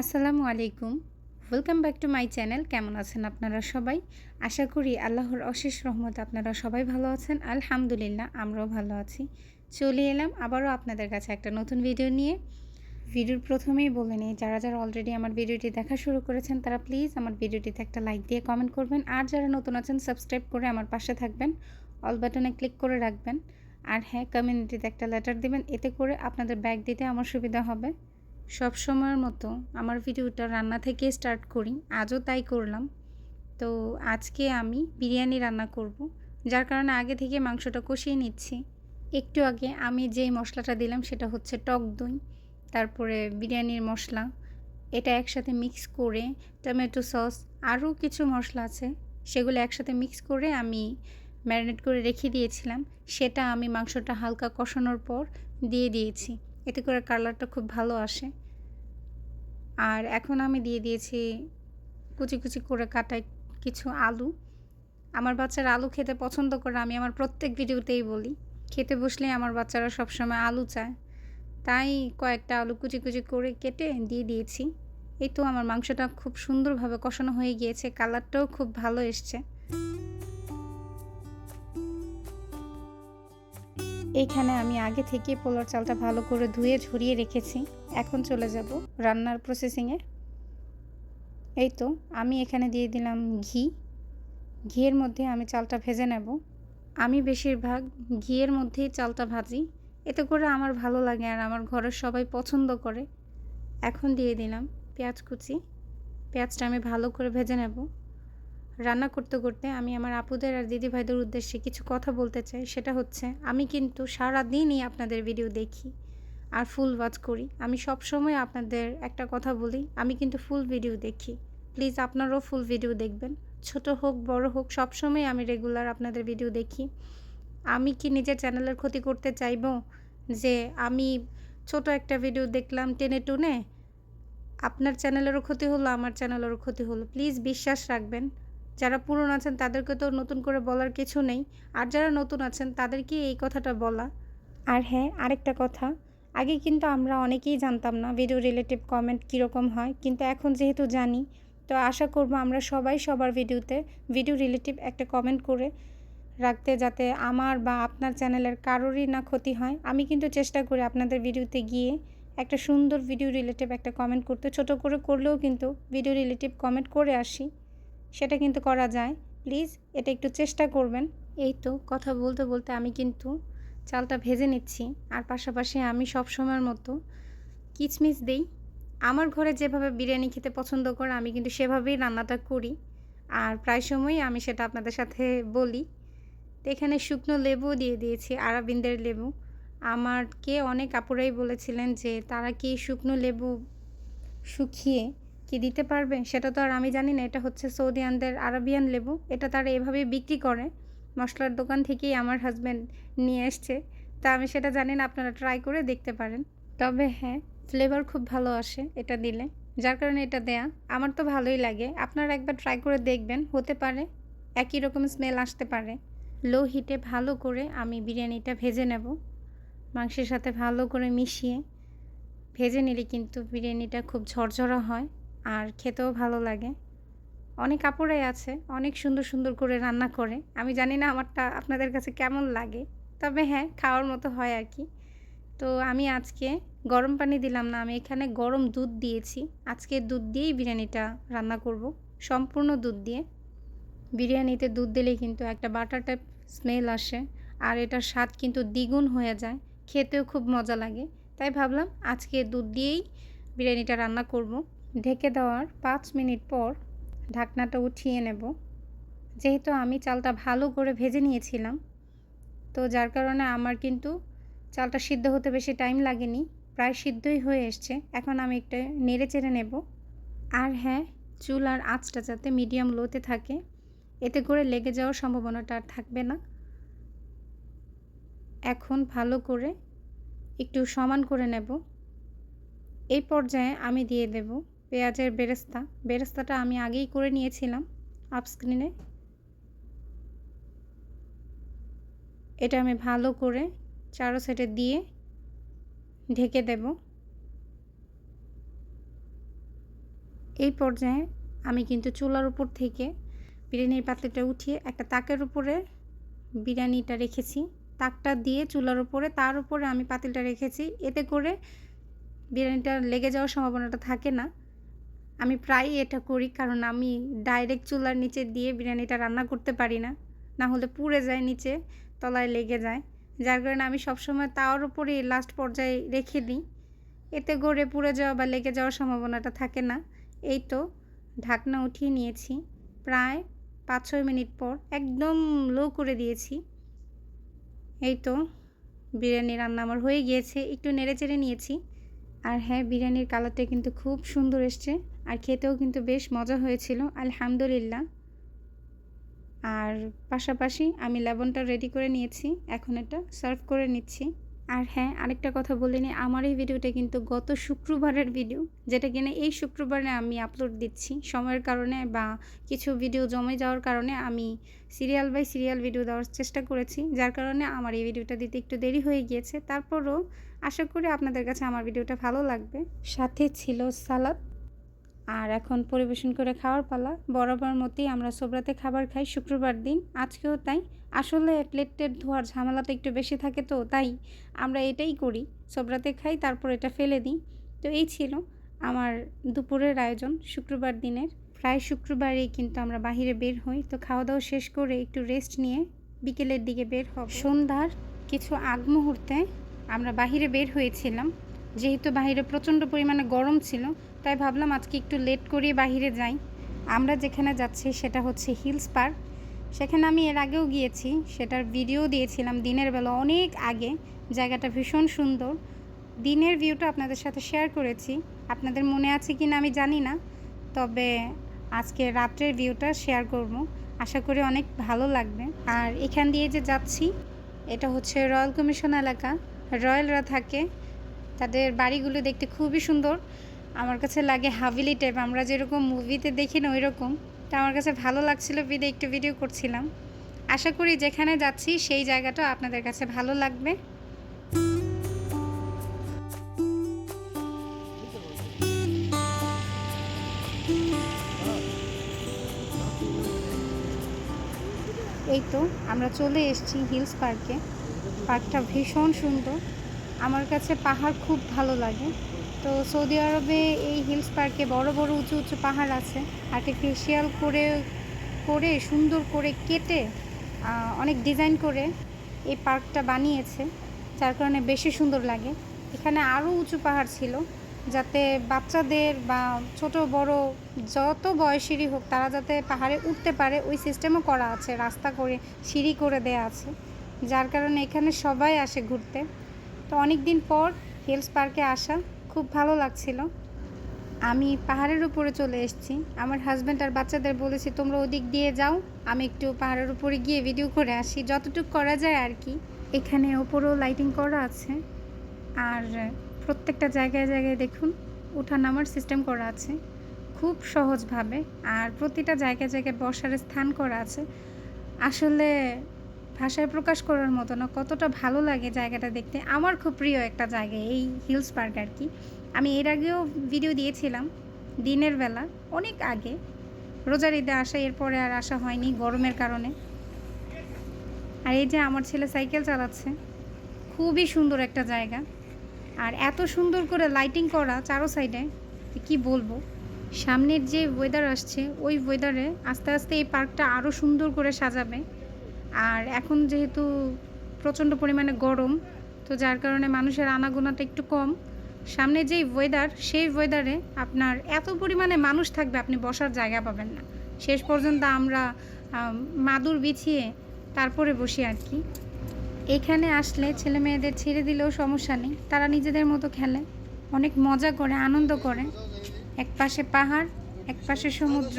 আসসালামু আলাইকুম। Welcome back to my channel কেমন আছেন আপনারা সবাই? আশা করি আল্লাহর অশেষ রহমত আপনারা সবাই ভালো আছেন। আলহামদুলিল্লাহ, আমরাও ভালো আছি। চলে এলাম আবারও আপনাদের কাছে একটা নতুন ভিডিও নিয়ে। ভিডিওর প্রথমেই বলে নিই, যারা যারা অলরেডি আমার ভিডিওটি দেখা শুরু করেছেন, তারা প্লিজ আমার ভিডিওটিতে একটা লাইক দিয়ে কমেন্ট করবেন। আর যারা নতুন আছেন সাবস্ক্রাইব করে আমার পাশে থাকবেন। অল বাটনে ক্লিক করে রাখবেন। আর হ্যাঁ কমিউনিটিতে একটা লেটার দেবেন। এতে করে আপনাদের ব্যাগ দিতে আমার সুবিধা হবে। সব সময়ের মতো আমার ভিডিওটা রান্না থেকে স্টার্ট করি। আজও তাই করলাম। তো আজকে আমি বিরিয়ানি রান্না করব, যার কারণে আগে থেকে মাংসটা কষিয়ে নিচ্ছি। একটু আগে আমি যেই মশলাটা দিলাম সেটা হচ্ছে টক দই, তারপরে বিরিয়ানির মশলা, এটা একসাথে মিক্স করে টমেটো সস, আরও কিছু মশলা আছে, সেগুলো একসাথে মিক্স করে আমি ম্যারিনেট করে রেখে দিয়েছিলাম। সেটা আমি মাংসটা হালকা কষানোর পর দিয়ে দিয়েছি। এতে করে কালারটা খুব ভালো আসে। আর এখন আমি দিয়ে দিয়েছি কুচি কুচি করে কাটা কিছু আলু। আমার বাচ্চারা আলু খেতে পছন্দ করে, আমি আমার প্রত্যেক ভিডিওতেই বলি, খেতে বসলেই আমার বাচ্চারা সবসময় আলু চায়। তাই কয়েকটা আলু কুচি কুচি করে কেটে দিয়ে দিয়েছি। এই তো আমার মাংসটা খুব সুন্দরভাবে কষানো হয়ে গিয়েছে, কালারটাও খুব ভালো এসছে। এইখানে আমি আগে থেকে পোলার চালটা ভালো করে ধুয়ে ঝরিয়ে রেখেছি। এখন চলে যাব রান্নার প্রসেসিংয়ে এই তো, আমি এখানে দিয়ে দিলাম ঘি। ঘিয়ের মধ্যে আমি চালটা ভেজে নেব। আমি বেশিরভাগ ঘিয়ের মধ্যেই চালটা ভাজি। এতে করে আমার ভালো লাগে আর আমার ঘরের সবাই পছন্দ করে। এখন দিয়ে দিলাম পেঁয়াজ কুচি। পেঁয়াজটা আমি ভালো করে ভেজে নেব। রান্না করতে করতে আমি আমার আপুদের আর দিদি ভাইদের উদ্দেশ্যে কিছু কথা বলতে চাই। সেটা হচ্ছে, আমি কিন্তু সারা দিনই আপনাদের ভিডিও দেখি আর ফুল ওয়াচ করি। আমি সব সময় আপনাদের একটা কথা বলি, আমি কিন্তু ফুল ভিডিও দেখি। প্লিজ আপনারাও ফুল ভিডিও দেখবেন। ছোট হোক, বড় হোক সব সময় আমি রেগুলার আপনাদের ভিডিও দেখি। আমি কি নিজের চ্যানেলের ক্ষতি করতে চাইব? যে আমি ছোট একটা ভিডিও দেখলাম টেনে টুনে, আপনার চ্যানেলেরও ক্ষতি হলো, আমার চ্যানেলেরও ক্ষতি হলো। প্লিজ বিশ্বাস রাখবেন। যারা পুরনো আছেন তাদেরকে তো নতুন করে বলার কিছু নেই। আর যারা নতুন আছেন তাদেরকে এই কথাটা বলা। আর হ্যাঁ আরেকটা কথা। আগে কিন্তু আমরা অনেকেই জানতাম না ভিডিও রিলেটিভ কমেন্ট কীরকম হয়, কিন্তু এখন যেহেতু জানি, তো আশা করব আমরা সবাই সবার ভিডিওতে ভিডিও রিলেটিভ একটা কমেন্ট করে রাখতে যাতে আমার বা আপনার চ্যানেলের কারোরই না ক্ষতি হয়। আমি কিন্তু চেষ্টা করি আপনাদের ভিডিওতে গিয়ে একটা সুন্দর ভিডিও রিলেটিভ একটা কমেন্ট করতে। ছোট করে করলেও কিন্তু ভিডিও রিলেটিভ কমেন্ট করে আসি। সেটা কিন্তু করা যায়। প্লিজ, এটা একটু চেষ্টা করবেন। এই তো, কথা বলতে বলতে আমি কিন্তু চালটা ভেজে নিচ্ছি। আর পাশাপাশি আমি সব সময়ের মতো কিচমিচ দেই। আমার ঘরে যেভাবে বিরিয়ানি খেতে পছন্দ করে, আমি কিন্তু সেভাবেই রান্নাটা করি। আর প্রায় সময়ই আমি সেটা আপনাদের সাথে বলি। তো এখানে শুকনো লেবু দিয়ে দিয়েছি, আরাবিন্দের লেবু। আমারকে অনেক আপুরাই বলেছিলেন যে, তারা কি শুকনো লেবু শুকিয়ে কি দিতে পারবে? সেটা তো আর আমি জানি না। এটা হচ্ছে সৌদিয়ানদের আরবিয়ান লেবু। এটা তারা এভাবে বিক্রি করে। মশলার দোকান থেকেই আমার হাজব্যান্ড নিয়ে এসছে। তা আমি সেটা জানি না, আপনারা ট্রাই করে দেখতে পারেন। তবে হ্যাঁ ফ্লেভার খুব ভালো আসে এটা দিলে। যার কারণে এটা দেয়া। আমার তো ভালোই লাগে। আপনারা একবার ট্রাই করে দেখবেন। হতে পারে একই রকম স্মেল আসতে পারে। লো হিটে ভালো করে আমি বিরিয়ানিটা ভেজে নেব। মাংসের সাথে ভালো করে মিশিয়ে ভেজে নিলে কিন্তু বিরিয়ানিটা খুব ঝরঝরা হয়। আর খেতেও ভালো লাগে। অনেক কাপড়াই আছে, অনেক সুন্দর সুন্দর করে রান্না করে। আমি জানি না আমারটা আপনাদের কাছে কেমন লাগে, তবে হ্যাঁ খাওয়ার মতো হয় আর কি। তো আমি আজকে গরম পানি দিলাম না, আমি এখানে গরম দুধ দিয়েছি। আজকে দুধ দিয়েই বিরিয়ানিটা রান্না করব, সম্পূর্ণ দুধ দিয়ে। বিরিয়ানিতে দুধ দিলেই কিন্তু একটা বাটার টাইপ স্মেল আসে, আর এটার স্বাদ কিন্তু দ্বিগুণ হয়ে যায়, খেতেও খুব মজা লাগে। তাই ভাবলাম আজকে দুধ দিয়েই বিরিয়ানিটা রান্না করব। ঢেকে দেওয়ার পাঁচ মিনিট পর ঢাকনাটা উঠিয়ে নেব। যেহেতু আমি চালটা ভালো করে ভেজে নিয়েছিলাম, তো যার কারণে আমার কিন্তু চালটা সিদ্ধ হতে বেশি টাইম লাগেনি, প্রায় সিদ্ধই হয়ে এসছে। এখন আমি একটা নেড়ে চেড়ে নেব। আর হ্যাঁ চুল আর আঁচটা যাতে মিডিয়াম লোতে থাকে, এতে করে লেগে যাওয়ার সম্ভাবনাটা আর থাকবে না। এখন ভালো করে একটু সমান করে নেব। এই পর্যায়ে আমি দিয়ে দেব পেঁয়াজের বেরেস্তা। বেরেস্তাটা আমি আগেই করে নিয়েছিলাম আপস্ক্রিনে এটা আমি ভালো করে চারো সেটে দিয়ে ঢেকে দেব। এই পর্যায়ে আমি কিন্তু চুলার উপর থেকে বিরিয়ানির পাতিলটা উঠিয়ে একটা তাকের উপরে বিরিয়ানিটা রেখেছি। তাকটা দিয়ে চুলার উপরে, তার উপরে আমি পাতিলটা রেখেছি। এতে করে বিরিয়ানিটা লেগে যাওয়ার সম্ভাবনাটা থাকে না। আমি প্রায়ই এটা করি, কারণ আমি ডাইরেক্ট চুলার নিচে দিয়ে বিরিয়ানিটা রান্না করতে পারি না। না হলে পুড়ে যায় নিচে, তলায় লেগে যায়। যার কারণে আমি সবসময় তাওয়ার উপরে লাস্ট পর্যায়ে রেখে দিই। এতে গড়ে পুড়ে যাওয়া বা লেগে যাওয়ার সম্ভাবনাটা থাকে না। এই তো ঢাকনা উঠিয়ে নিয়েছি। প্রায় পাঁচ ছয় মিনিট পর একদম লো করে দিয়েছি। এই তো বিরিয়ানি রান্না আমার হয়ে গিয়েছে। একটু নেড়ে চেড়ে নিয়েছি। আর হ্যাঁ বিরিয়ানির কালারটা কিন্তু খুব সুন্দর এসছে। আর খেতেও কিন্তু বেশ মজা হয়েছিল, আলহামদুলিল্লাহ। আর পাশাপাশি আমি লেবনটা রেডি করে নিয়েছি, এখন এটা সার্ভ করে নিচ্ছি। আর হ্যাঁ আরেকটা কথা বলিনি আমার এই ভিডিওটা কিন্তু গত শুক্রবারের ভিডিও যেটা কিনা এই শুক্রবারে আমি আপলোড দিচ্ছি। সময়ের কারণে বা কিছু ভিডিও জমে যাওয়ার কারণে আমি সিরিয়াল বাই সিরিয়াল ভিডিও দেওয়ার চেষ্টা করেছি, যার কারণে আমার এই ভিডিওটা দিতে একটু দেরি হয়ে গিয়েছে। তারপরও আশা করি আপনাদের কাছে আমার ভিডিওটা ভালো লাগবে। সাথে ছিল সালাদ। আর এখন পরিবেশন করে খাওয়ার পালা। বরাবর মতোই আমরা সোবরাতে খাবার খাই শুক্রবার দিন। আজকেও তাই। আসলে প্লেট টেট ধোয়ার ঝামেলাটা একটু বেশি থাকে তো, তাই আমরা এটাই করি। সোবরাতে খাই, তারপর এটা ফেলে দিই। তো এই ছিল আমার দুপুরের আয়োজন শুক্রবার দিনের। প্রায় শুক্রবারেই কিন্তু আমরা বাহিরে বের হই। তো খাওয়া দাওয়া শেষ করে একটু রেস্ট নিয়ে বিকেলের দিকে বের হব। সন্ধ্যার কিছু আগ মুহূর্তে আমরা বাহিরে বের হয়েছিলাম। যেহেতু বাহিরে প্রচণ্ড পরিমাণে গরম ছিল, তাই ভাবলাম আজকে একটু লেট করে বাহিরে যাই। আমরা যেখানে যাচ্ছি সেটা হচ্ছে হিলস পার্ক সেখানে আমি এর আগেও গিয়েছি, সেটার ভিডিও দিয়েছিলাম দিনের বেলা অনেক আগে। জায়গাটা ভীষণ সুন্দর। দিনের ভিউটা আপনাদের সাথে শেয়ার করেছি। আপনাদের মনে আছে কি না আমি জানি না, তবে আজকে রাত্রের ভিউটা শেয়ার করব। আশা করি অনেক ভালো লাগবে। আর এখান দিয়ে যে যাচ্ছি, এটা হচ্ছে রয়্যাল কমিশন এলাকা। রয়্যালরা থাকে তাদের বাড়িগুলো দেখতে খুবই সুন্দর। আমার কাছে লাগে হাভিলি টাইপ আমরা যেরকম মুভিতে দেখি না ওই রকম তা আমার কাছে ভালো লাগছিল বিদে একটু ভিডিও করছিলাম। আশা করি যেখানে যাচ্ছি সেই জায়গাটা আপনাদের কাছে ভালো লাগবে। এই তো আমরা চলে এসেছি হিলস পার্কে। পার্কটা ভীষণ সুন্দর। আমার কাছে পাহাড় খুব ভালো লাগে। তো সৌদি আরবে এই হিলস পার্কে বড় বড়, উঁচু উঁচু পাহাড় আছে। আর্টিফিশিয়াল করে করে, সুন্দর করে কেটে অনেক ডিজাইন করে এই পার্কটা বানিয়েছে। যার কারণে বেশি সুন্দর লাগে। এখানে আরও উঁচু পাহাড় ছিল, যাতে বাচ্চাদের বা ছোট, বড় যত বয়সেরই হোক, তারা যাতে পাহাড়ে উঠতে পারে, ওই সিস্টেমও করা আছে। রাস্তা করে, সিঁড়ি করে দেয়া আছে। যার কারণে এখানে সবাই আসে ঘুরতে। তো অনেক দিন পর হিলস পার্কে আসা, খুব ভালো লাগছিল। আমি পাহাড়ের উপরে চলে এসেছি। আমার হাজব্যান্ড আর বাচ্চাদের বলেছি, তোমরা ওদিক দিয়ে যাও, আমি একটু পাহাড়ের উপরে গিয়ে ভিডিও করে আসি। যতটুকু করা যায় আর কি। এখানে ওপরেও লাইটিং করা আছে। আর প্রত্যেকটা জায়গায় জায়গায় দেখুন ওঠা নামার সিস্টেম করা আছে। খুব সহজভাবে। আর প্রতিটা জায়গায় জায়গায় বসার স্থান করা আছে। আসলে ভাষায় প্রকাশ করার মতো না, কতটা ভালো লাগে জায়গাটা দেখতে। আমার খুব প্রিয় একটা জায়গা এই হিলস পার্ক আর কি। আমি এর আগেও ভিডিও দিয়েছিলাম, দিনের বেলা, অনেক আগে। রোজার ঈদে আসা, এরপরে আর আসা হয়নি গরমের কারণে। আর এই যে আমার ছেলে সাইকেল চালাচ্ছে, খুবই সুন্দর একটা জায়গা। আর এত সুন্দর করে লাইটিং করা চারো সাইডে কি বলব? সামনের যে ওয়েদার আসছে, ওই ওয়েদারে আস্তে আস্তে এই পার্কটা আরও সুন্দর করে সাজাবে। আর এখন যেহেতু প্রচণ্ড পরিমাণে গরম, তো যার কারণে মানুষের আনাগোনাটা একটু কম। সামনে যেই ওয়েদার সেই ওয়েদারে আপনার এত পরিমাণে মানুষ থাকবে, আপনি বসার জায়গা পাবেন না। শেষ পর্যন্ত আমরা মাদুর বিছিয়ে তারপরে বসি আর কি। এখানে আসলে ছেলে মেয়েদের ছেড়ে দিলেও সমস্যা নেই, তারা নিজেদের মতো খেলে। অনেক মজা করে, আনন্দ করে। এক পাশে পাহাড় এক পাশে সমুদ্র।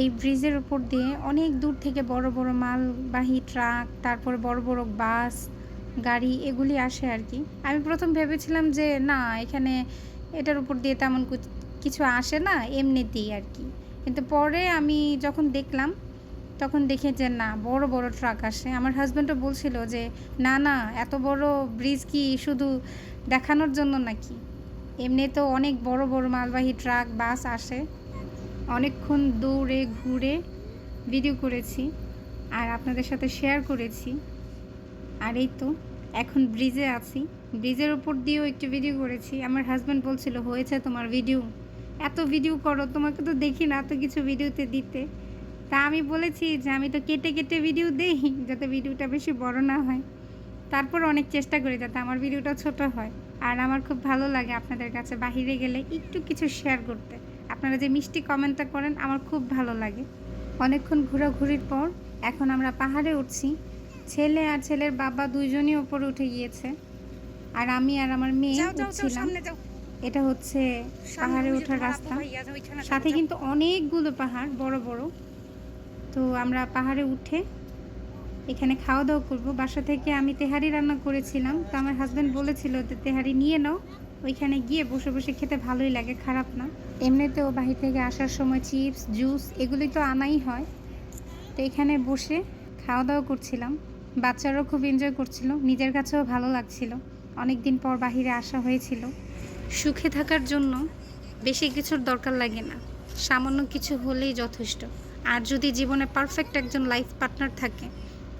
এই ব্রিজের উপর দিয়ে অনেক দূর থেকে বড় বড় মালবাহী ট্রাক, তারপর বড় বড় বাস, গাড়ি এগুলি আসে আর কি। আমি প্রথম ভেবেছিলাম যে না, এখানে এটার উপর দিয়ে তেমন কিছু আসে না, এমনিতেই আর কি। কিন্তু পরে আমি যখন দেখলাম, তখন দেখে যে না, বড় বড় ট্রাক আসে। আমার হাজব্যান্ডও বলছিল যে, না না, এত বড় ব্রিজ কি শুধু দেখানোর জন্য নাকি? এমনি তো অনেক বড় বড় মালবাহী ট্রাক, বাস আসে। অনেকক্ষণ দৌড়ে, ঘুরে ভিডিও করেছি আর আপনাদের সাথে শেয়ার করেছি। আর এই তো, এখন ব্রিজে আছি। ব্রিজের উপর দিয়েও একটু ভিডিও করেছি। আমার হাজব্যান্ড বলছিল, হয়েছে তোমার ভিডিও এত ভিডিও করো, তোমাকে তো দেখি না এত কিছু ভিডিওতে দিতে। তা আমি বলেছি যে, আমি তো কেটে কেটে ভিডিও দেই, যাতে ভিডিওটা বেশি বড় না হয়। তারপর অনেক চেষ্টা করি যাতে আমার ভিডিওটা ছোট হয়। আর আমার খুব ভালো লাগে আপনাদের কাছে বাহিরে গেলে একটু কিছু শেয়ার করতে। আপনারা যে মিষ্টি কমেন্টটা করেন আমার খুব ভালো লাগে। অনেকক্ষণ ঘোরাঘুরির পর এখন আমরা পাহাড়ে উঠছি। ছেলে আর ছেলের বাবা দুইজনই ওপরে উঠে গিয়েছে। আর আমি আর আমার মেয়ে উঠছিলাম। এটা হচ্ছে পাহাড়ে ওঠার রাস্তা। সাথে কিন্তু অনেকগুলো পাহাড় বড় বড়। তো আমরা পাহাড়ে উঠে এখানে খাওয়া দাওয়া করব। বাসা থেকে আমি তেহারি রান্না করেছিলাম। তো আমার হাজব্যান্ড বলেছিল যে তেহারি নিয়ে নাও। ওইখানে গিয়ে বসে বসে খেতে ভালোই লাগে, খারাপ না। এমনিতেও বাহির থেকে আসার সময় চিপস, জুস এগুলি তো আনাই হয়। তো এখানে বসে খাওয়া দাওয়া করছিলাম। বাচ্চারাও খুব এনজয় করছিল, নিজের কাছেও ভালো লাগছিল। অনেক দিন পর বাহিরে আসা হয়েছিল। সুখে থাকার জন্য বেশি কিছুর দরকার লাগে না। সামান্য কিছু হলেই যথেষ্ট। আর যদি জীবনে পারফেক্ট একজন লাইফ পার্টনার থাকে,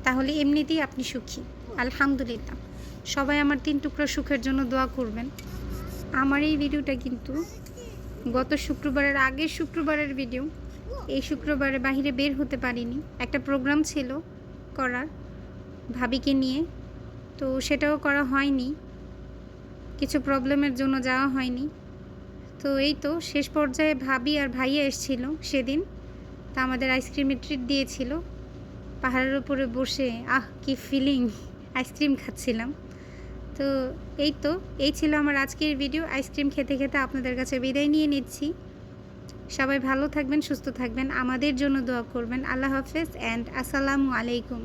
তাহলে এমনিতেই আপনি সুখী। আলহামদুলিল্লাহ। সবাই আমার তিন টুকরা সুখের জন্য দোয়া করবেন। আমার এই ভিডিওটা কিন্তু গত শুক্রবারের আগের শুক্রবারের ভিডিও। এই শুক্রবারে বাইরে বের হতে পারিনি। একটা প্রোগ্রাম ছিল করার ভাবিকে নিয়ে। তো সেটাও করা হয়নি। কিছু প্রবলেমের জন্য যাওয়া হয়নি। তো এই তো শেষ পর্যায়ে ভাবি আর ভাইয়া এসেছিল সেদিন। তা আমাদের আইসক্রিমের ট্রিট দিয়েছিল। পাহাড়ের উপরে বসে, আহ, কি ফিলিং আইসক্রিম খাচ্ছিলাম। তো এই তো, এই ছিল আমার আজকের ভিডিও আইসক্রিম খেতে খেতে আপনাদের কাছে বিদায় নিয়ে নিচ্ছি। সবাই ভালো থাকবেন, সুস্থ থাকবেন। আমাদের জন্য দোয়া করবেন। আল্লাহ হাফেজ অ্যান্ড আসসালামু আলাইকুম।